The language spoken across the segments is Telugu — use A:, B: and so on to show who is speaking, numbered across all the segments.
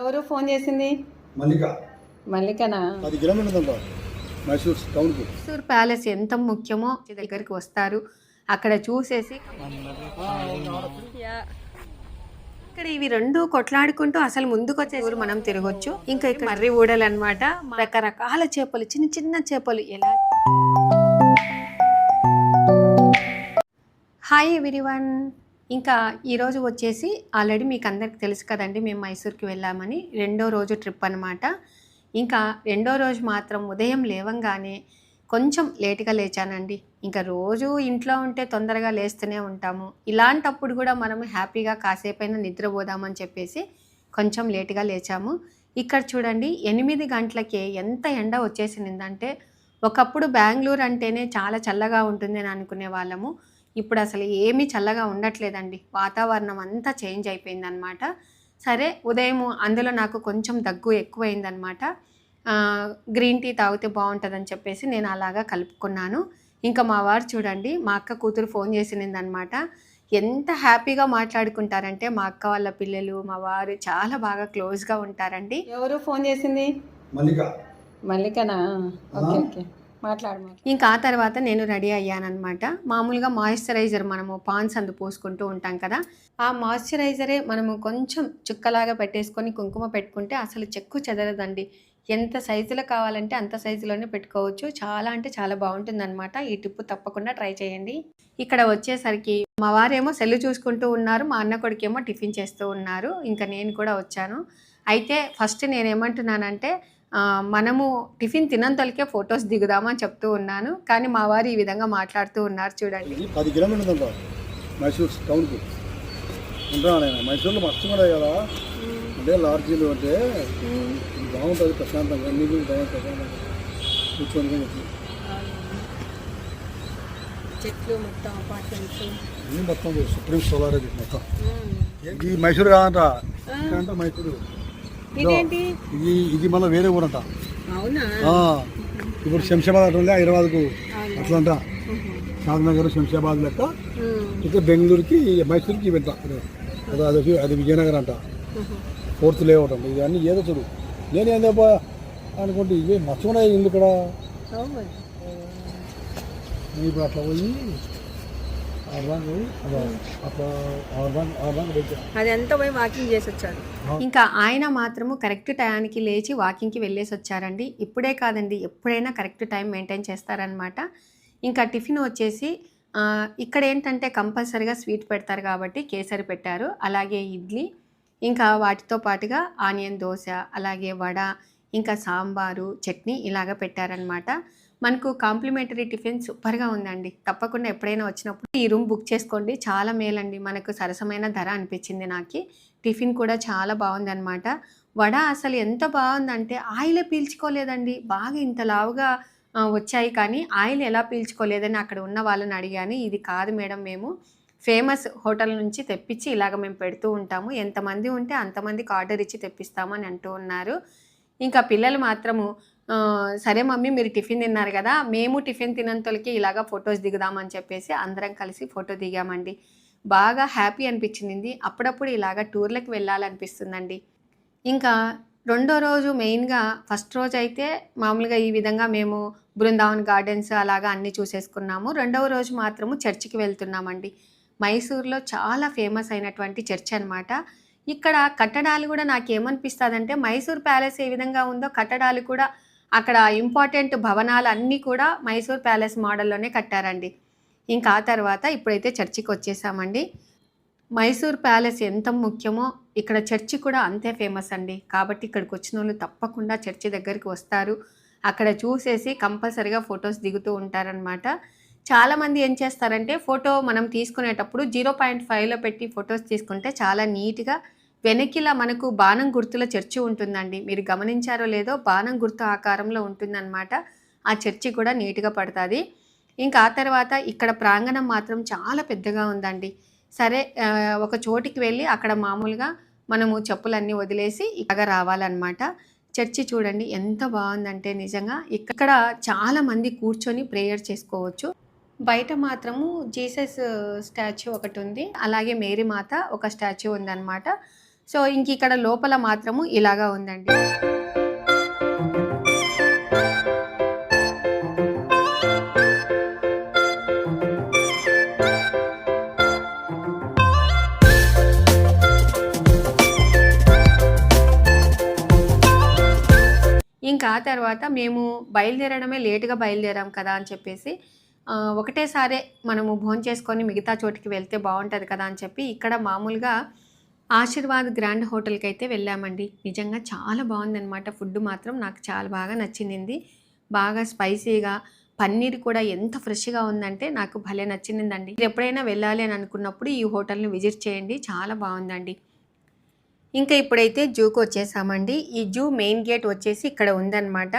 A: ఎవరు ఫోన్ చేసింది?
B: మల్లిక.
A: మల్లికనా?
B: పది కిలోమీటర్లు మైసూర్ టౌన్కి.
C: మైసూర్ ప్యాలెస్ ఎంత ముఖ్యమో దగ్గరికి వస్తారు. అక్కడ చూసేసి ఇక్కడ ఇవి రెండు కొట్లాడుకుంటూ అసలు ముందుకు వచ్చే ఊరు మనం తిరగొచ్చు. ఇంకా ఇక్కడ మర్రి ఊడలు అనమాట రకరకాల చేపలు చిన్న చిన్న చేపలు. ఎలా? హాయ్ ఎవ్రీవన్ ఇంకా ఈరోజు వచ్చేసి ఆల్రెడీ మీకు అందరికి తెలుసు కదండి మేము మైసూర్కి వెళ్ళామని. రెండో రోజు ట్రిప్ అనమాట ఇంకా రెండో రోజు మాత్రం ఉదయం లేవంగానే కొంచెం లేటుగా లేచానండి. ఇంకా రోజు ఇంట్లో ఉంటే తొందరగా లేస్తూనే ఉంటాము. ఇలాంటప్పుడు కూడా మనం హ్యాపీగా కాసేపైనా నిద్రపోదామని చెప్పేసి కొంచెం లేటుగా లేచాము. ఇక్కడ చూడండి ఎనిమిది గంటలకే ఎంత ఎండ వచ్చేసిందంటే ఒకప్పుడు బెంగళూరు అంటేనే చాలా చల్లగా ఉంటుంది అని అనుకునే వాళ్ళము. ఇప్పుడు అసలు ఏమీ చల్లగా ఉండట్లేదండి. వాతావరణం అంతా చేంజ్ అయిపోయిందనమాట. సరే ఉదయం అందులో నాకు కొంచెం దగ్గు ఎక్కువైందనమాట. ఆ, గ్రీన్ టీ తాగితే బాగుంటుందని చెప్పేసి నేను అలాగా కలుపుకున్నాను. ఇంకా మా వారు చూడండి మా అక్క కూతురు ఫోన్ చేసినిందనమాట ఎంత హ్యాపీగా మాట్లాడుకుంటారంటే మా అక్క వాళ్ళ పిల్లలు మా వారు చాలా బాగా క్లోజ్గా ఉంటారండి.
A: ఎవరు ఫోన్ చేసింది?
B: మల్లిక.
A: మల్లికనా? ఓకే. ఓకే. మాట్లాడు
C: ఇంకా ఆ తర్వాత నేను రెడీ అయ్యానన్నమాట. మామూలుగా మాయిశ్చరైజర్ మనము పాన్స్ అందు పోసుకుంటూ ఉంటాం కదా. ఆ మాయిశ్చరైజరే మనము కొంచెం చుక్కలాగా పెట్టేసుకొని కుంకుమ పెట్టుకుంటే అసలు చెక్కు చెదరదండి. ఎంత సైజులో కావాలంటే అంత సైజులోనే పెట్టుకోవచ్చు. చాలా అంటే చాలా బాగుంటుందన్నమాట. ఈ టిప్పు తప్పకుండా ట్రై చేయండి. ఇక్కడ వచ్చేసరికి మా వారేమో సెల్ చూసుకుంటూ ఉన్నారు మా అన్న కొడుకేమో టిఫిన్ చేస్తూ ఉన్నారు. ఇంకా నేను కూడా వచ్చాను. అయితే ఫస్ట్ నేను ఏమంటున్నానంటే మనము టిఫిన్ తినంతలకే ఫొటోస్ దిగుదామని చెప్తూ ఉన్నాను. కానీ మా వారు ఈ విధంగా మాట్లాడుతూ ఉన్నారు చూడండి.
B: పది కిలోమీటర్లు మైసూర్ టౌన్కి. ఉంటాను మైసూర్లో మస్తు ఉన్నాయి కదా. అంటే లాడ్జీలు అంటే బాగుంటుంది ప్రశాంతంగా. నీకు బాగుంటుంది కూర్చొని.
A: చెట్లు మొత్తం అపార్ట్మెంట్స్.
B: మొత్తం సుప్రీం సోలార్ మొత్తం. ఇది మైసూర్ కాదంట. మైసూరు.
A: ఇదేంటి?
B: ఇది ఇది మళ్ళీ వేరే ఊరంట.
A: అవునా?
B: ఆ, ఇప్పుడు శంషాబాద్ అట్లా హైదరాబాద్కు అట్లా అంట షాద్నగర్ శంషాబాద్ లెక్క. ఇక బెంగళూరుకి మైసూర్కి వెంట అది అది అది విజయనగరం అంట. ఫోర్త్ లేఅవుట్ అంట. ఇవన్నీ ఏదో చూడు. నేను ఏందబ్బా అనుకుంటే ఇవే మర్చిపోయినాయి ఇల్లు ఇక్కడ ఇప్పుడు అట్లా పోయి అలా అట్లా అర్బాన్ అర్బాన్ పెట్టా.
A: అది ఎంత పోయి వాకింగ్ చేసి వచ్చారు.
C: ఇంకా ఆయన మాత్రము కరెక్ట్ టైంకి లేచి వాకింగ్కి వెళ్ళేసి వచ్చారండి. ఇప్పుడే కాదండి ఎప్పుడైనా కరెక్ట్ టైం మెయింటైన్ చేస్తారనమాట ఇంకా టిఫిన్ వచ్చేసి ఇక్కడ ఏంటంటే కంపల్సరీగా స్వీట్ పెడతారు కాబట్టి కేసరి పెట్టారు అలాగే ఇడ్లీ ఇంకా వాటితో పాటుగా ఆనియన్ దోశ అలాగే వడ ఇంకా సాంబారు చట్నీ ఇలాగ పెట్టారనమాట మనకు కాంప్లిమెంటరీ టిఫిన్ సూపర్గా ఉందండి. తప్పకుండా ఎప్పుడైనా వచ్చినప్పుడు ఈ రూమ్ బుక్ చేసుకోండి. చాలా మేలండి మనకు సరసమైన ధర అనిపించింది నాకు. టిఫిన్ కూడా చాలా బాగుందనమాట వడ అసలు ఎంత బాగుందంటే ఆయిలే పీల్చుకోలేదండి. బాగా ఇంత లావుగా వచ్చాయి కానీ ఆయిల్ ఎలా పీల్చుకోలేదని అక్కడ ఉన్న వాళ్ళని అడిగాను. ఇది కాదు మేడం మేము ఫేమస్ హోటల్ నుంచి తెప్పించి ఇలాగ మేము పెడుతూ ఉంటాము. ఎంతమంది ఉంటే అంతమందికి ఆర్డర్ ఇచ్చి తెప్పిస్తామని అంటూ ఉన్నారు. ఇంకా పిల్లలు మాత్రము సరే మమ్మీ మీరు టిఫిన్ తిన్నారు కదా మేము టిఫిన్ తినంతలకి ఇలాగ ఫొటోస్ దిగుదామని చెప్పేసి అందరం కలిసి ఫోటో దిగామండి. బాగా హ్యాపీ అనిపించింది. అప్పుడప్పుడు ఇలాగ టూర్లకు వెళ్ళాలనిపిస్తుందండి. ఇంకా రెండో రోజు మెయిన్గా ఫస్ట్ రోజు అయితే మామూలుగా ఈ విధంగా మేము బృందావన్ గార్డెన్స్ అలాగా అన్నీ చూసేసుకున్నాము. రెండవ రోజు మాత్రము చర్చికి వెళ్తున్నామండి. మైసూర్లో చాలా ఫేమస్ అయినటువంటి చర్చ్ అనమాట ఇక్కడ కట్టడాలు కూడా నాకేమనిపిస్తుందంటే మైసూర్ ప్యాలెస్ ఏ విధంగా ఉందో కట్టడాలు కూడా అక్కడ ఇంపార్టెంట్ భవనాలు అన్నీ కూడా మైసూర్ ప్యాలెస్ మోడల్లోనే కట్టారండి. ఇంకా ఆ తర్వాత ఇప్పుడైతే చర్చికి వచ్చేసామండి. మైసూర్ ప్యాలెస్ ఎంత ముఖ్యమో ఇక్కడ చర్చి కూడా అంతే ఫేమస్ అండి. కాబట్టి ఇక్కడికి వచ్చిన వాళ్ళు తప్పకుండా చర్చి దగ్గరికి వస్తారు. అక్కడ చూసేసి కంపల్సరిగా ఫొటోస్ దిగుతూ ఉంటారనమాట చాలామంది ఏం చేస్తారంటే ఫోటో మనం తీసుకునేటప్పుడు జీరో పాయింట్ ఫైవ్లో పెట్టి ఫొటోస్ తీసుకుంటే చాలా నీట్గా వెనకిలా మనకు బాణం గుర్తుల చర్చి ఉంటుందండి. మీరు గమనించారో లేదో బాణం గుర్తు ఆకారంలో ఉంటుందన్నమాట. ఆ చర్చి కూడా నీట్గా పడుతుంది. ఇంకా ఆ తర్వాత ఇక్కడ ప్రాంగణం మాత్రం చాలా పెద్దగా ఉందండి. సరే ఒక చోటికి వెళ్ళి అక్కడ మామూలుగా మనము చెప్పులన్నీ వదిలేసి ఇక్కడ రావాలన్నమాట. చర్చి చూడండి ఎంత బాగుందంటే నిజంగా. ఇక్కడ చాలా మంది కూర్చొని ప్రేయర్ చేసుకోవచ్చు. బయట మాత్రము జీసస్ స్టాచ్యూ ఒకటి ఉంది. అలాగే మేరీ మాత ఒక స్టాచ్యూ ఉందన్నమాట. సో ఇంక ఇక్కడ లోపల మాత్రము ఇలాగా ఉందండి. ఇంకా ఆ తర్వాత మేము బయలుదేరడమే లేటుగా బయలుదేరాం కదా అని చెప్పేసి ఒకటేసారే ఒకటేసారి మనము భోజనం చేసుకొని మిగతా చోటికి వెళ్తే బాగుంటుంది కదా అని చెప్పి ఇక్కడ మామూలుగా ఆశీర్వాద్ గ్రాండ్ హోటల్కి అయితే వెళ్ళామండి. నిజంగా చాలా బాగుందనమాట ఫుడ్ మాత్రం నాకు చాలా బాగా నచ్చింది బాగా స్పైసీగా పన్నీర్ కూడా ఎంత ఫ్రెష్గా ఉందంటే నాకు భలే నచ్చిందండి. ఎప్పుడైనా వెళ్ళాలి అని అనుకున్నప్పుడు ఈ హోటల్ని విజిట్ చేయండి. చాలా బాగుందండి. ఇంకా ఇప్పుడైతే జూకి వచ్చేసామండి. ఈ జూ మెయిన్ గేట్ వచ్చేసి ఇక్కడ ఉందన్నమాట.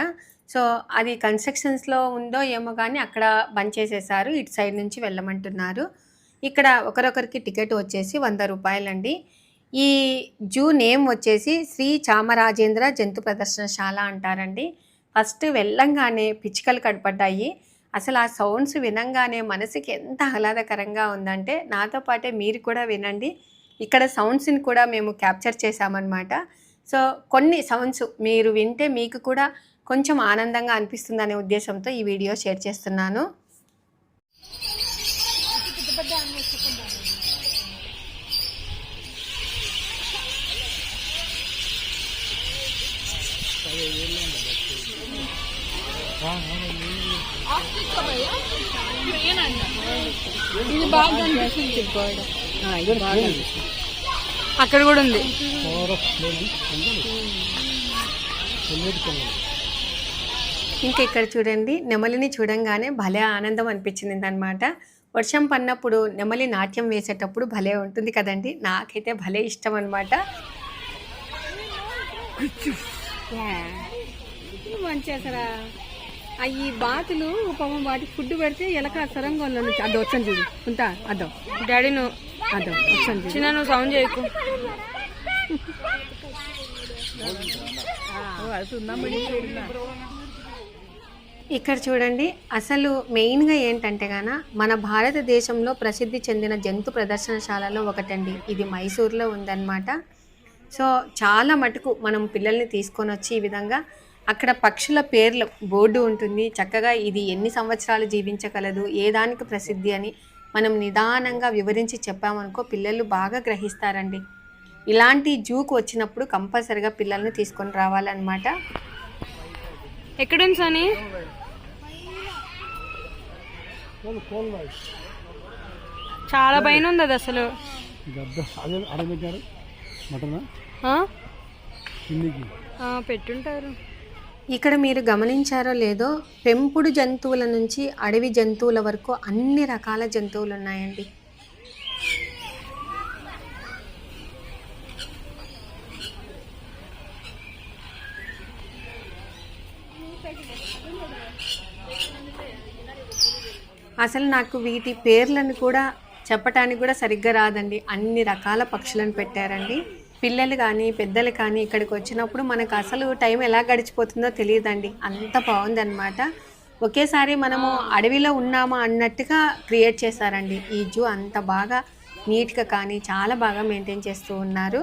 C: సో అది కన్స్ట్రక్షన్స్లో ఉందో ఏమో కానీ అక్కడ బంద్ చేసేసారు. ఇటు సైడ్ నుంచి వెళ్ళమంటున్నారు. ఇక్కడ ఒకరొకరికి టికెట్ వచ్చేసి వంద రూపాయలండి. ఈ జూ నేమ్ వచ్చేసి శ్రీ చామరాజేంద్ర జంతు ప్రదర్శనశాల అంటారండి. ఫస్ట్ వెళ్ళంగానే పిచ్చుకలు కనపడ్డాయి. అసలు ఆ సౌండ్స్ వినంగానే మనసుకి ఎంత ఆహ్లాదకరంగా ఉందంటే నాతో పాటే మీరు కూడా వినండి. ఇక్కడ సౌండ్స్ని కూడా మేము క్యాప్చర్ చేశామన్నమాట. సో కొన్ని సౌండ్స్ మీరు వింటే మీకు కూడా కొంచెం ఆనందంగా అనిపిస్తుందనే ఉద్దేశంతో ఈ వీడియో షేర్ చేస్తున్నాను.
A: అక్కడ కూడా ఉంది.
C: ఇంకా ఇక్కడ చూడండి నెమలిని చూడంగానే భలే ఆనందం అనిపించింది అనమాట వర్షం పడినప్పుడు నెమలి నాట్యం వేసేటప్పుడు భలే ఉంటుంది కదండి. నాకైతే భలే ఇష్టం అనమాట
A: మంచి అసలు. ఈ బాతులు పాపం వాటికి ఫుడ్ పెడితే ఎలక సరంగంలో నుంచి. అదో వచ్చాను చూడు. ఉంటా అదో. డాడీ నువ్వు అదో వచ్చాను చూడు. చిన్న నువ్వు సౌండ్ చేయకు.
C: ఇక్కడ చూడండి అసలు మెయిన్గా ఏంటంటే గాన మన భారతదేశంలో ప్రసిద్ధి చెందిన జంతు ప్రదర్శనశాలలో ఒకటండి. ఇది మైసూర్లో ఉందన్నమాట. సో చాలా మటుకు మనం పిల్లల్ని తీసుకొని వచ్చి ఈ విధంగా అక్కడ పక్షుల పేర్లు బోర్డు ఉంటుంది. చక్కగా ఇది ఎన్ని సంవత్సరాలు జీవించగలదు ఏ దానికి ప్రసిద్ధి అని మనం నిదానంగా వివరించి చెప్పామనుకో పిల్లలు బాగా గ్రహిస్తారండి. ఇలాంటి జూకు వచ్చినప్పుడు కంపల్సరిగా పిల్లల్ని తీసుకొని రావాలన్నమాట.
A: ఎక్కడుంది సని? చాలా పైన ఉంది అది అసలు. పెట్టుంటారు.
C: ఇక్కడ మీరు గమనించారో లేదో పెంపుడు జంతువుల నుంచి అడవి జంతువుల వరకు అన్ని రకాల జంతువులు ఉన్నాయండి. అసలు నాకు వీటి పేర్లను కూడా చెప్పటానికి కూడా సరిగ్గా రాదండి. అన్ని రకాల పక్షులను పెట్టారండి. పిల్లలు కానీ పెద్దలు కానీ ఇక్కడికి వచ్చినప్పుడు మనకు అసలు టైం ఎలా గడిచిపోతుందో తెలియదండి. అంత బాగుందన్నమాట. ఒకేసారి మనము అడవిలో ఉన్నామా అన్నట్టుగా క్రియేట్ చేశారండి. ఈ జూ అంత బాగా నీట్గా కానీ చాలా బాగా మెయింటైన్ చేస్తూ ఉన్నారు.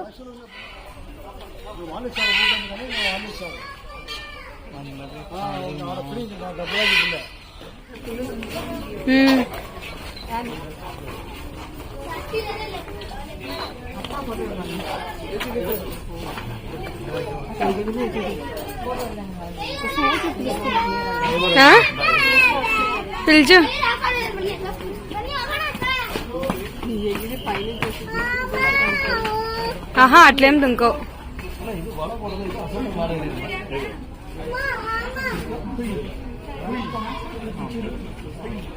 A: పిలుచు ఆహా అట్లేం దుంకో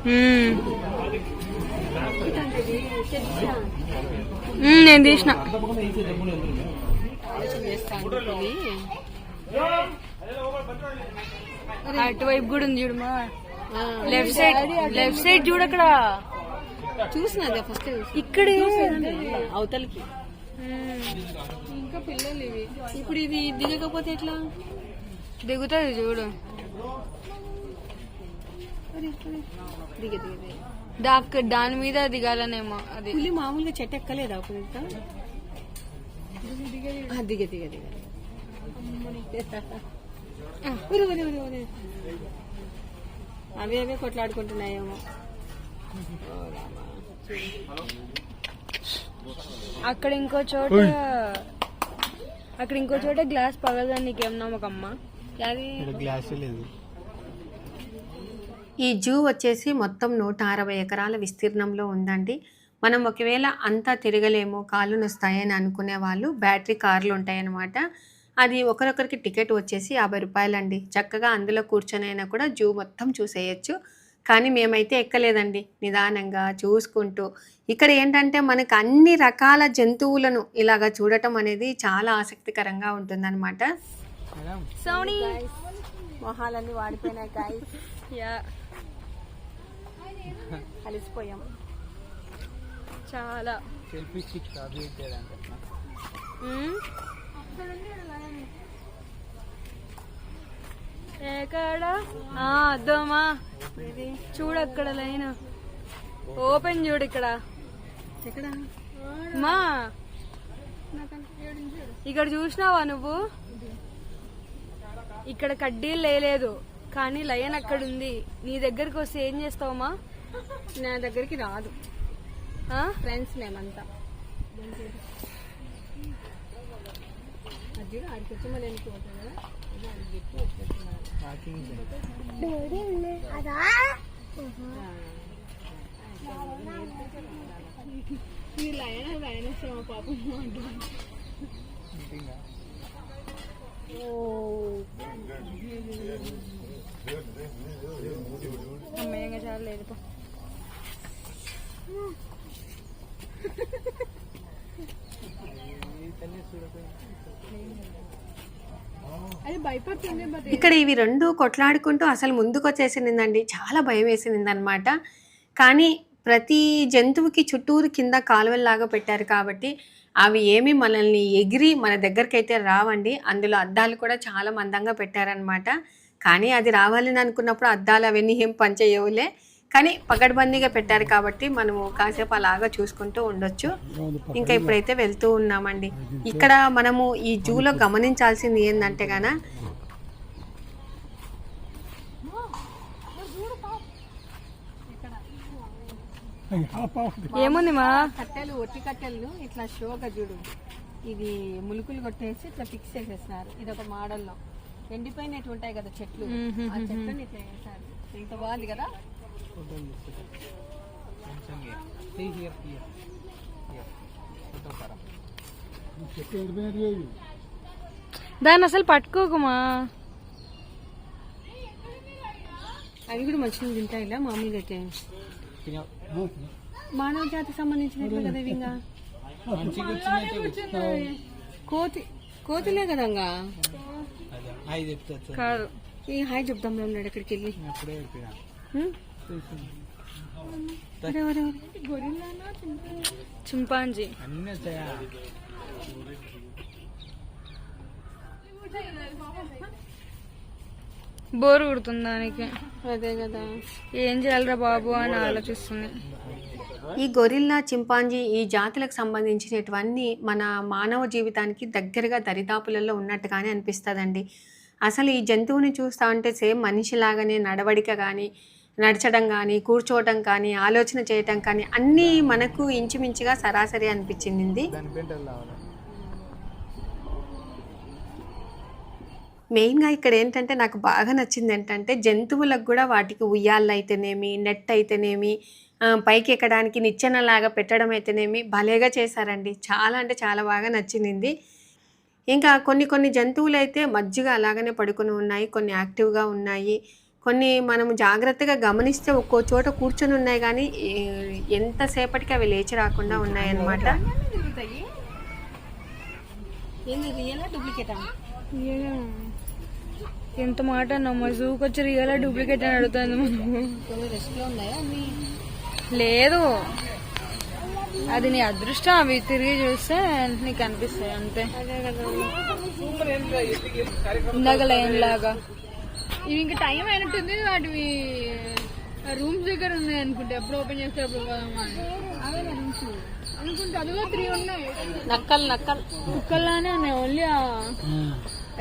A: మ్మ్. నేను తీసిన. అటువైపు కూడా ఉంది చూడమా లెఫ్ట్ సైడ్ లెఫ్ట్ సైడ్ చూడు అక్కడ.
C: చూసినదే ఫస్ట్
A: ఇక్కడే
C: అవతలకి
A: ఇంకా పిల్లలు ఇవి
C: ఇప్పుడు ఇది దిగకపోతే ఎట్లా?
A: దిగుతుంది చూడు.
C: దిగ దిగ.
A: దాక్ దాని మీద దిగాలనేమో అది.
C: పులి మామూలుగా చెట్టు ఎక్కలేదా ఒక
A: ఆ, దిగ దిగ దిగ. అవి అవే కొట్లాడుకుంటున్నాయేమో.
D: అక్కడ ఇంకో చోట అక్కడ ఇంకో చోట గ్లాస్ పగలదని నీకేం నమ్మకమ్మా?
A: అది
E: గ్లాస్ లేదు.
C: ఈ జూ వచ్చేసి మొత్తం నూట అరవై ఎకరాల విస్తీర్ణంలో ఉందండి. మనం ఒకవేళ అంతా తిరగలేము కాళ్ళు నొస్తాయని అనుకునే వాళ్ళు బ్యాటరీ కార్లు ఉంటాయన్నమాట. అది ఒకరొకరికి టికెట్ వచ్చేసి యాభై రూపాయలండి. చక్కగా అందులో కూర్చొనైనా కూడా జూ మొత్తం చూసేయచ్చు. కానీ మేమైతే ఎక్కలేదండి. నిదానంగా చూసుకుంటూ. ఇక్కడ ఏంటంటే మనకు అన్ని రకాల జంతువులను ఇలాగ చూడటం అనేది చాలా ఆసక్తికరంగా ఉంటుందన్నమాట.
D: సౌని
A: మొహాలన్నీ వాడిపోయినాయి
D: యా
A: కలిసిపోయాం
D: చాలా.
E: Selfie stick.
D: ఎక్కడ? చూడు అక్కడ లైన్. ఓపెన్ చూడు ఇక్కడ.
A: ఎక్కడ?
D: మా. ఇక్కడ చూసినావా నువ్వు? ఇక్కడ కడ్డీలు లేలేదు. కానీ లయన్ అక్కడ ఉంది. నీ దగ్గరికి వస్తే ఏం చేస్తావమ్మా?
A: నా దగ్గరికి రాదు.
D: ఆ?
A: ఫ్రెండ్స్ మేమంతా. అది ఆడికి వచ్చి మళ్ళీ వెళ్ళిపోతుంది కదా. ఈ లైన్ లైన్ శ్రమ పాపం
D: అమ్మయ్యంగా చాలా లేదు పో.
A: అది భయపడుతుంది బట్
C: ఇక్కడ ఇవి రెండు కొట్లాడుకుంటూ అసలు ముందుకు చాలా భయం వేసింది అనమాట కానీ ప్రతి జంతువుకి చుట్టూరు కింద కాలువల్లాగా పెట్టారు కాబట్టి అవి ఏమి మనల్ని ఎగిరి మన దగ్గరికి అయితే రావండి. అందులో అద్దాలు కూడా చాలా మందంగా పెట్టారనమాట. కానీ అది రావాలని అనుకున్నప్పుడు అద్దాలు అవన్నీ ఏం పనిచేయవులే. కానీ పకడ్బందీగా పెట్టారు కాబట్టి మనము కాసేపు అలాగా చూసుకుంటూ ఉండొచ్చు. ఇంకా ఇప్పుడైతే వెళ్తూ ఉన్నామండి. ఇక్కడ మనము ఈ జూలో గమనించాల్సింది ఏంటంటే గాన
D: ఏముంది మా?
A: కట్టెలు ఒట్టి కట్టెలు ఇట్లా షోగా చూడు. ఇది ములుకులు కొట్టేసి ఇట్లా ఫిక్స్ చేసేస్తున్నారు ఇది ఒక మోడల్లో. ఎండిపోయినట్టు ఉంటాయి కదా చెట్లు. ఆ చెట్లను ఇట్లా వేసారు ఇంత బాగుంది కదా?
B: చెట్టు ఎండిపోయినట్టు లేదు.
D: దాన్ని అసలు పట్టుకోకుమా?
A: అవి కూడా మంచిగా తింటాయి ఇలా మామూలుగా అయితే. మానవ జాతికి సంబంధించినట్లు కదా ఇవి ఇంకా? కోతి కోతిలే కదా
D: కాదు.
A: ఈ హాయ్ చెప్దాం ఉన్నాడు అక్కడికి వెళ్ళి.
D: చింపాంజీ. బోరు కుడుతుంది దానికి.
A: అదే కదా.
D: ఏం చేయాలిరా బాబు అని ఆలోచిస్తుంది.
C: ఈ గొరిల్లా చింపాంజీ ఈ జాతులకు సంబంధించినటువన్నీ మన మానవ జీవితానికి దగ్గరగా దరిదాపులలో ఉన్నట్టుగానే అనిపిస్తుందండి. అసలు ఈ జంతువుని చూస్తా ఉంటే సేమ్ మనిషిలాగానే నడవడిక కానీ నడచడం కానీ కూర్చోవటం కానీ ఆలోచన చేయటం కానీ అన్నీ మనకు ఇంచుమించుగా సరాసరి అనిపించింది. మెయిన్గా ఇక్కడ ఏంటంటే నాకు బాగా నచ్చింది ఏంటంటే జంతువులకు కూడా వాటికి ఉయ్యాళ్ళు అయితేనేమి నెట్ అయితేనేమి పైకి ఎక్కడానికి నిచ్చెనలాగా పెట్టడం అయితేనేమి భలేగా చేశారండి. చాలా అంటే చాలా బాగా నచ్చింది. ఇంకా కొన్ని కొన్ని జంతువులు అయితే మజ్జిగ అలాగనే పడుకొని ఉన్నాయి కొన్ని యాక్టివ్గా ఉన్నాయి. కొన్ని మనం జాగ్రత్తగా గమనిస్తే ఒక్కో చోట కూర్చొని ఉన్నాయి కానీ ఎంతసేపటికి అవి లేచి రాకుండా ఉన్నాయన్నమాట.
D: ఎంత మాట అన్నమ్మా జూకి వచ్చి రియల్ డూప్లికేట్ అని
A: అన్ని?
D: లేదు. అది నీ అదృష్టం అవి తిరిగి చూస్తే నీకు అనిపిస్తాయి అంతే. ఇందాక లైన్ లాగా
A: ఇవి ఇంకా టైం అయినట్టుంది వాటివి రూమ్స్ దగ్గర ఉన్నాయి అనుకుంటే ఎప్పుడు ఓపెన్ చేస్తే అప్పుడు
D: అనుకుంటా అందులో త్రీ ఉన్నాయి.
A: నక్కలు నక్కలు.
D: కుక్కల్లానే ఉన్నాయి ఓన్లీ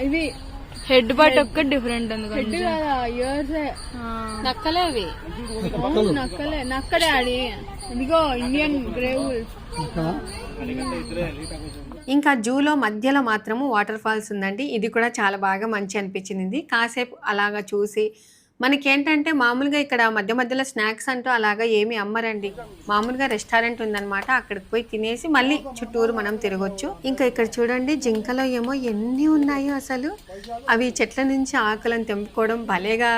D: ఇవి. హెడ్ పార్ట్ ఒక్క డిఫరెంట్ ఉంది హెడ్ కదా ఇయర్స్
A: నక్కలే అవి.
D: నక్కలే. నక్కడే ఆడి ఇదిగో ఇండియన్ గ్రేవుల్స్
C: ఇంకా జూలో మధ్యలో మాత్రము వాటర్ ఫాల్స్ ఉందండి. ఇది కూడా చాలా బాగా మంచి అనిపించింది. కాసేపు అలాగా చూసి మనకేంటంటే మామూలుగా ఇక్కడ మధ్య మధ్యలో స్నాక్స్ అంటూ అలాగా ఏమి అమ్మరండి. మామూలుగా రెస్టారెంట్ ఉందన్నమాట. అక్కడికి పోయి తినేసి మళ్ళీ చుట్టూరు మనం తిరగొచ్చు. ఇంకా ఇక్కడ చూడండి జింకలో ఏమో ఎన్ని ఉన్నాయో అసలు. అవి చెట్ల నుంచి ఆకులను తెంపుకోవడం భలేగా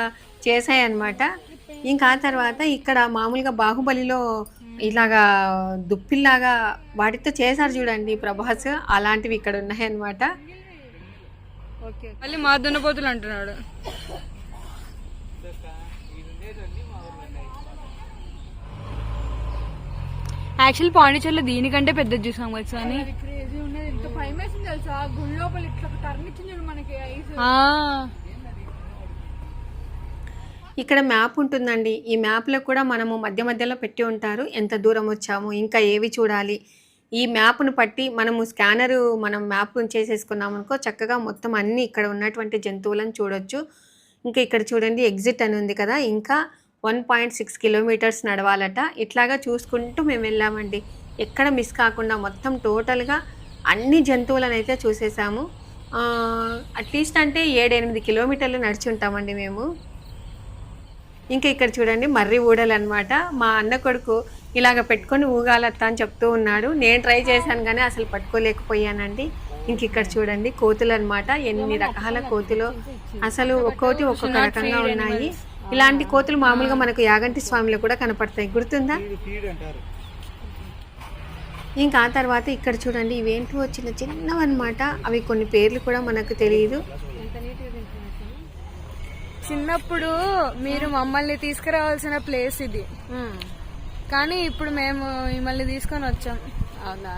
C: చేశాయన్నమాట. ఇంకా ఆ తర్వాత ఇక్కడ మామూలుగా బాహుబలిలో ఇలాగా దుప్పిల్లాగా వాటితో చేశారు చూడండి ప్రభాస్. అలాంటివి ఇక్కడ ఉన్నాయన్నమాట.
D: ఓకే మళ్ళీ మా దున్నపోతులు అంటున్నాడు. యాక్చువల్ పాండిచేరిలో దీనికంటే పెద్ద చూసాం కదా అని
C: ఇక్కడ మ్యాప్ ఉంటుందండి. ఈ మ్యాప్లో కూడా మనము మధ్య మధ్యలో పెట్టి ఉంటారు. ఎంత దూరం వచ్చాము ఇంకా ఏవి చూడాలి. ఈ మ్యాప్ను పట్టి మనము స్కానరు మనం మ్యాప్ చేసేసుకున్నాం అనుకో చక్కగా మొత్తం అన్ని ఇక్కడ ఉన్నటువంటి జంతువులను చూడొచ్చు. ఇంకా ఇక్కడ చూడండి ఎగ్జిట్ అని ఉంది కదా. ఇంకా వన్ పాయింట్ సిక్స్ కిలోమీటర్స్ నడవాలట. ఇట్లాగా చూసుకుంటూ మేము వెళ్ళామండి. ఎక్కడ మిస్ కాకుండా మొత్తం టోటల్గా అన్ని జంతువులను అయితే చూసేసాము. అట్లీస్ట్ అంటే ఏడెనిమిది కిలోమీటర్లు నడిచి ఉంటామండి మేము. ఇంకా ఇక్కడ చూడండి మర్రి ఊడలు అనమాట మా అన్న కొడుకు ఇలాగ పెట్టుకొని ఊగాలత్త అని చెప్తూ ఉన్నాడు. నేను ట్రై చేశాను కానీ అసలు పట్టుకోలేకపోయానండి. ఇంక ఇక్కడ చూడండి కోతులు అనమాట ఎన్ని రకాల కోతులు. అసలు ఒక్కోటి ఒక్కొక్క రకంగా ఉన్నాయి. ఇలాంటి కోతులు మామూలుగా మనకు యాగంటి స్వామిలో కూడా కనపడతాయి. గుర్తుందా? ఇంకా ఆ తర్వాత ఇక్కడ చూడండి ఇవేంటో చిన్న చిన్నవన్నమాట. అవి కొన్ని పేర్లు కూడా మనకు తెలియదు
D: చిన్నప్పుడు మీరు మమ్మల్ని తీసుకురావాల్సిన ప్లేస్ ఇది. కానీ ఇప్పుడు మేము మిమ్మల్ని తీసుకొని వచ్చాం.
A: అవునా?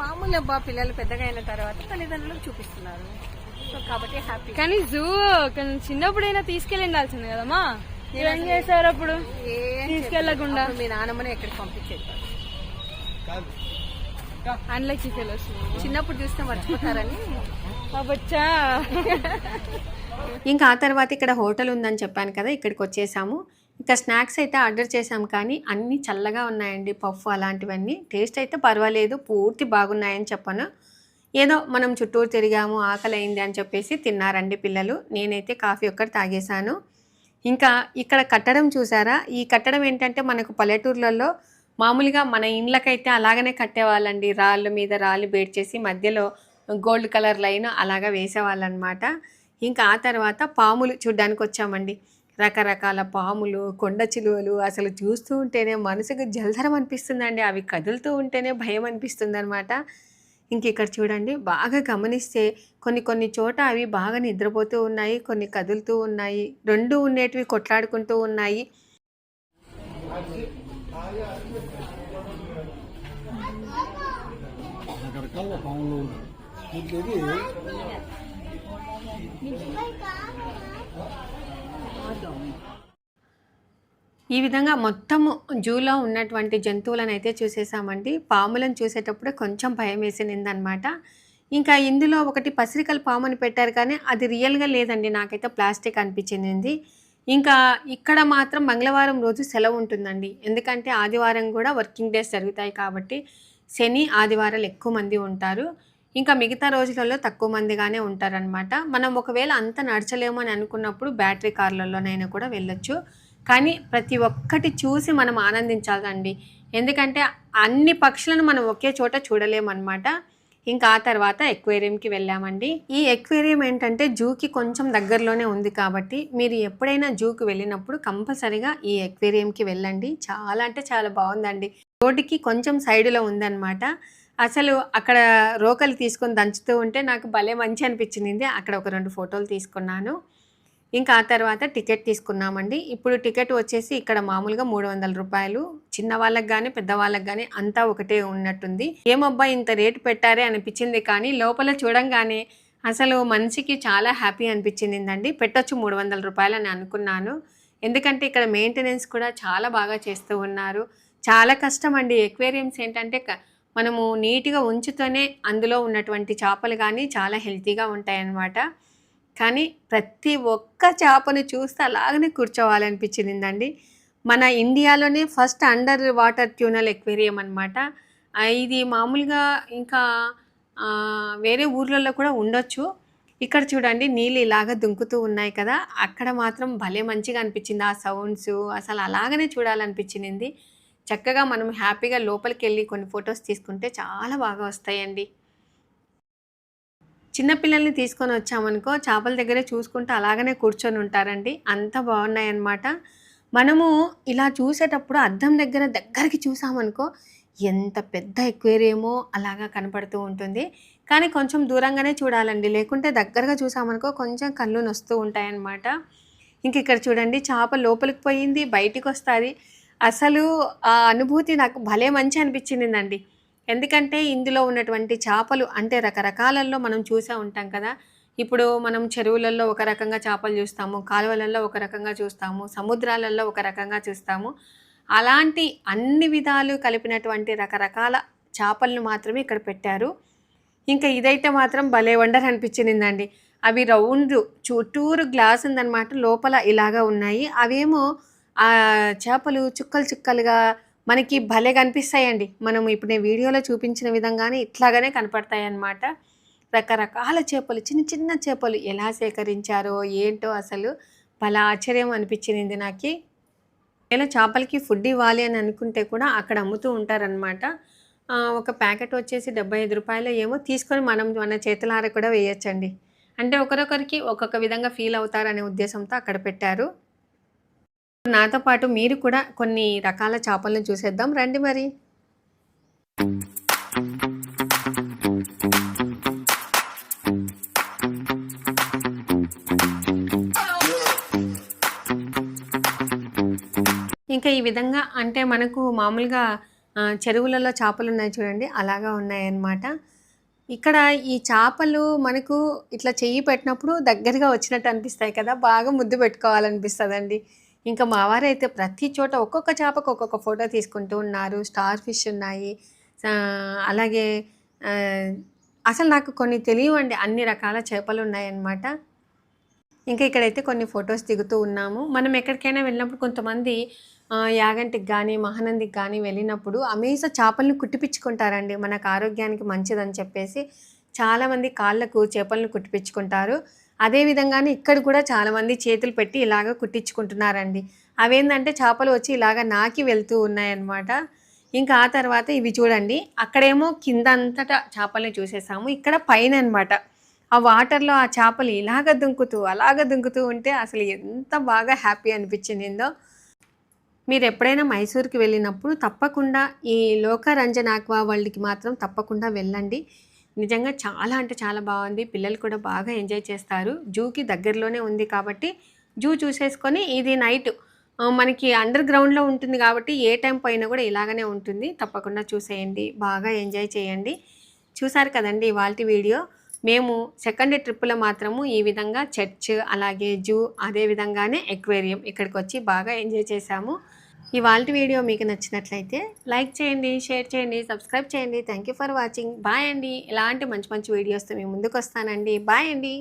A: మామూలు అబ్బా పిల్లలు పెద్దగా అయిన తర్వాత తల్లిదండ్రులకు చూపిస్తున్నారు. సో కాబట్టి హ్యాపీ
D: కానీ జూ చిన్నప్పుడైనా తీసుకెళ్ళిండాల్సింది కదమ్మా. ఏం చేశారు అప్పుడు? తీసుకెళ్ళకుండా
A: మీ నాన్నమ్మని ఎక్కడికి పంపించేది?
E: కాదు.
D: అన్లకి
A: చిన్నప్పుడు చూస్తే మర్చిపోతారని.
D: బచ్చా.
C: ఇంకా ఆ తర్వాత ఇక్కడ హోటల్ ఉందని చెప్పాను కదా ఇక్కడికి వచ్చేసాము. ఇంకా స్నాక్స్ అయితే ఆర్డర్ చేసాం కానీ అన్నీ చల్లగా ఉన్నాయండి పఫ్ అలాంటివన్నీ. టేస్ట్ అయితే పర్వాలేదు పూర్తి బాగున్నాయని చెప్పను. ఏదో మనం చుట్టూరు తిరిగాము ఆకలి అయింది అని చెప్పేసి తిన్నారండి పిల్లలు. నేనైతే కాఫీ ఒక్కటి తాగేశాను. ఇంకా ఇక్కడ కట్టడం చూసారా? ఈ కట్టడం ఏంటంటే మనకు పల్లెటూర్లలో మామూలుగా మన ఇండ్లకైతే అలాగనే కట్టేవాళ్ళండి. రాళ్ళ మీద రాళ్ళు బేడ్ చేసి మధ్యలో గోల్డ్ కలర్ లైన్ అలాగా వేసేవాళ్ళనమాట. ఇంకా ఆ తర్వాత పాములు చూడ్డానికి వచ్చామండి రకరకాల పాములు కొండ చిలువలు అసలు చూస్తూ ఉంటేనే మనసుకు జలధరం అనిపిస్తుందండి. అవి కదులుతూ ఉంటేనే భయం అనిపిస్తుంది అనమాట ఇంక ఇక్కడ చూడండి బాగా గమనిస్తే కొన్ని కొన్ని చోట అవి బాగా నిద్రపోతూ ఉన్నాయి కొన్ని కదులుతూ ఉన్నాయి రెండు ఉండేటివి కొట్లాడుకుంటూ ఉన్నాయి.
B: రకరకాల పాములు
C: ఈ విధంగా మొత్తము జూలో ఉన్నటువంటి జంతువులను అయితే చూసేసామండి. పాములను చూసేటప్పుడు కొంచెం భయం వేసినిందనమాట ఇంకా ఇందులో ఒకటి పసిరికల పాముని పెట్టారు కానీ అది రియల్గా లేదండి. నాకైతే ప్లాస్టిక్ అనిపించింది. ఇంకా ఇక్కడ మాత్రం మంగళవారం రోజు సెలవు ఉంటుందండి. ఎందుకంటే ఆదివారం కూడా వర్కింగ్ డేస్ జరుగుతాయి కాబట్టి శని ఆదివారాలు ఎక్కువ మంది ఉంటారు. ఇంకా మిగతా రోజులలో తక్కువ మందిగానే ఉంటారనమాట మనం ఒకవేళ అంత నడచలేము అని అనుకున్నప్పుడు బ్యాటరీ కార్లలోనైనా కూడా వెళ్ళొచ్చు. కానీ ప్రతి ఒక్కటి చూసి మనం ఆనందించాలండి. ఎందుకంటే అన్ని పక్షులను మనం ఒకే చోట చూడలేమన్నమాట. ఇంకా ఆ తర్వాత ఎక్వేరియంకి వెళ్ళామండి. ఈ ఎక్వేరియం ఏంటంటే జూకి కొంచెం దగ్గరలోనే ఉంది కాబట్టి మీరు ఎప్పుడైనా జూకి వెళ్ళినప్పుడు కంపల్సరిగా ఈ ఎక్వేరియంకి వెళ్ళండి. చాలా అంటే చాలా బాగుందండి. రోడ్డుకి కొంచెం సైడులో ఉందన్నమాట. అసలు అక్కడ రోకలు తీసుకొని దంచుతూ ఉంటే నాకు భలే మంచి అనిపించింది. అక్కడ ఒక రెండు ఫోటోలు తీసుకున్నాను. ఇంకా ఆ తర్వాత టికెట్ తీసుకున్నామండి. ఇప్పుడు టికెట్ వచ్చేసి ఇక్కడ మామూలుగా మూడు వందల రూపాయలు. చిన్న వాళ్ళకి కానీ పెద్దవాళ్ళకి కానీ అంతా ఒకటే ఉన్నట్టుంది. ఏమబ్బా ఇంత రేటు పెట్టారే అనిపించింది. కానీ లోపల చూడంగానే అసలు మనిషికి చాలా హ్యాపీ అనిపించిందండి. పెట్టొచ్చు మూడు వందల రూపాయలు అని అనుకున్నాను. ఎందుకంటే ఇక్కడ మెయింటెనెన్స్ కూడా చాలా బాగా చేస్తూ ఉన్నారు. చాలా కష్టం అండి ఎక్వేరియంస్ ఏంటంటే క- మనము నీట్గా ఉంచుతూనే అందులో ఉన్నటువంటి చేపలు కానీ చాలా హెల్తీగా ఉంటాయన్నమాట. కానీ ప్రతి ఒక్క చేపను చూస్తే అలాగనే కూర్చోవాలనిపించిందండి. మన ఇండియాలోనే first under water tunnel aquarium అనమాట ఇది మామూలుగా ఇంకా వేరే ఊర్లలో కూడా ఉండొచ్చు. ఇక్కడ చూడండి నీళ్ళు ఇలాగ దుంకుతూ ఉన్నాయి కదా అక్కడ మాత్రం భలే మంచిగా అనిపించింది ఆ సౌండ్స్. అసలు అలాగనే చూడాలనిపించింది. చక్కగా మనం హ్యాపీగా లోపలికి వెళ్ళి కొన్ని ఫొటోస్ తీసుకుంటే చాలా బాగా వస్తాయండి. చిన్నపిల్లల్ని తీసుకొని వచ్చామనుకో చేపల దగ్గరే చూసుకుంటూ అలాగనే కూర్చొని ఉంటారండి. అంత బాగున్నాయన్నమాట. మనము ఇలా చూసేటప్పుడు అద్దం దగ్గర దగ్గరికి చూసామనుకో ఎంత పెద్ద ఎక్వేరియమో అలాగా కనపడుతూ ఉంటుంది. కానీ కొంచెం దూరంగానే చూడాలండి. లేకుంటే దగ్గరగా చూసామనుకో కొంచెం కళ్ళు నొస్తూ ఉంటాయన్నమాట. ఇంక ఇక్కడ చూడండి చేప లోపలికి పోయింది బయటికి వస్తుంది. అసలు ఆ అనుభూతి నాకు భలే మంచి అనిపించిందండి. ఎందుకంటే ఇందులో ఉన్నటువంటి చేపలు అంటే రకరకాలలో మనం చూసే ఉంటాం కదా. ఇప్పుడు మనం చెరువులలో ఒక రకంగా చేపలు చూస్తాము కాలువలలో ఒక రకంగా చూస్తాము సముద్రాలలో ఒక రకంగా చూస్తాము. అలాంటి అన్ని విధాలు కలిపినటువంటి రకరకాల చేపలను మాత్రమే ఇక్కడ పెట్టారు. ఇంకా ఇదైతే మాత్రం భలే వండర్ అనిపించిందండి. అవి రౌండ్ చుట్టూరు గ్లాస్ ఉందన్నమాట లోపల ఇలాగా ఉన్నాయి. అవేమో ఆ చేపలు చుక్కలు చుక్కలుగా మనకి భలే కనిపిస్తాయండి. మనం ఇప్పుడు నేను వీడియోలో చూపించిన విధంగానే ఇట్లాగానే కనపడతాయి అన్నమాట రకరకాల చేపలు చిన్న చిన్న చేపలు ఎలా సేకరించారో ఏంటో అసలు భలే ఆశ్చర్యం అనిపించింది నాకు. ఇలా చేపలకి ఫుడ్ ఇవ్వాలి అని అనుకుంటే కూడా అక్కడ అమ్ముతూ ఉంటారనమాట ఒక ప్యాకెట్ వచ్చేసి డెబ్బై ఐదు రూపాయలు ఏమో తీసుకొని మనం మన చేతులార కూడా వేయచ్చండి. అంటే ఒకరొకరికి ఒక్కొక్క విధంగా ఫీల్ అవుతారనే ఉద్దేశంతో అక్కడ పెట్టారు. నాతో పాటు మీరు కూడా కొన్ని రకాల చేపలను చూసేద్దాం. రండి మరి. ఇంకా ఈ విధంగా అంటే మనకు మామూలుగా చెరువులలో చేపలు ఉన్నాయి చూడండి. అలాగా ఉన్నాయన్నమాట. ఇక్కడ ఈ చేపలు మనకు ఇట్లా చెయ్యి పెట్టినప్పుడు దగ్గరగా వచ్చినట్టు అనిపిస్తాయి కదా. బాగా ముద్దు పెట్టుకోవాలనిపిస్తుందండి. ఇంకా మా వారైతే ప్రతి చోట ఒక్కొక్క చేపకు ఒక్కొక్క ఫోటో తీసుకుంటూ ఉన్నారు. స్టార్ ఫిష్ ఉన్నాయి. అలాగే అసలు నాకు కొన్ని తెలియవండి. అన్ని రకాల చేపలు ఉన్నాయన్నమాట. ఇంకా ఇక్కడైతే కొన్ని ఫొటోస్ దిగుతూ ఉన్నాము. మనం ఎక్కడికైనా వెళ్ళినప్పుడు కొంతమంది యాగంటికి కానీ మహానందికి కానీ వెళ్ళినప్పుడు అమేజ చేపలను కుట్టిపించుకుంటారండి మనకు ఆరోగ్యానికి మంచిదని చెప్పేసి చాలామంది కాళ్ళకు చేపలను కుట్టిపించుకుంటారు అదే విధంగానే ఇక్కడ కూడా చాలామంది చేతులు పెట్టి ఇలాగ కుట్టించుకుంటున్నారండి. అవేంటంటే చేపలు వచ్చి ఇలాగ నాకి వెళ్తూ ఉన్నాయన్నమాట. ఇంకా ఆ తర్వాత ఇవి చూడండి. అక్కడేమో కింద అంతటా చేపల్ని చూసేసాము. ఇక్కడ పైన అన్నమాట ఆ వాటర్లో ఆ చేపలు ఇలాగ దుంకుతూ అలాగ దుంకుతూ ఉంటే అసలు ఎంత బాగా హ్యాపీ అనిపించిందో. మీరు ఎప్పుడైనా మైసూర్కి వెళ్ళినప్పుడు తప్పకుండా ఈ లోకరంజన్ ఆక్వా వరల్డ్కి మాత్రం తప్పకుండా వెళ్ళండి. నిజంగా చాలా అంటే చాలా బాగుంది. పిల్లలు కూడా బాగా ఎంజాయ్ చేస్తారు. జూకి దగ్గరలోనే ఉంది కాబట్టి జూ చూసేసుకొని ఇది నైట్ మనకి అండర్ గ్రౌండ్లో ఉంటుంది కాబట్టి ఏ టైం పైన కూడా ఇలాగనే ఉంటుంది. తప్పకుండా చూసేయండి. బాగా ఎంజాయ్ చేయండి. చూసారు కదండి ఇవాళ వీడియో? మేము సెకండ్ ట్రిప్లో మాత్రము ఈ విధంగా చర్చ్ అలాగే జూ అదే విధంగానే ఎక్వేరియం ఇక్కడికి వచ్చి బాగా ఎంజాయ్ చేశాము. ఇవాళ వీడియో మీకు నచ్చినట్లయితే లైక్ చేయండి షేర్ చేయండి సబ్స్క్రైబ్ చేయండి. Thank you for watching bye అండి. ఇలాంటి మంచి మంచి వీడియోస్తో మేము ముందుకు వస్తానండి. బాయ్ అండి.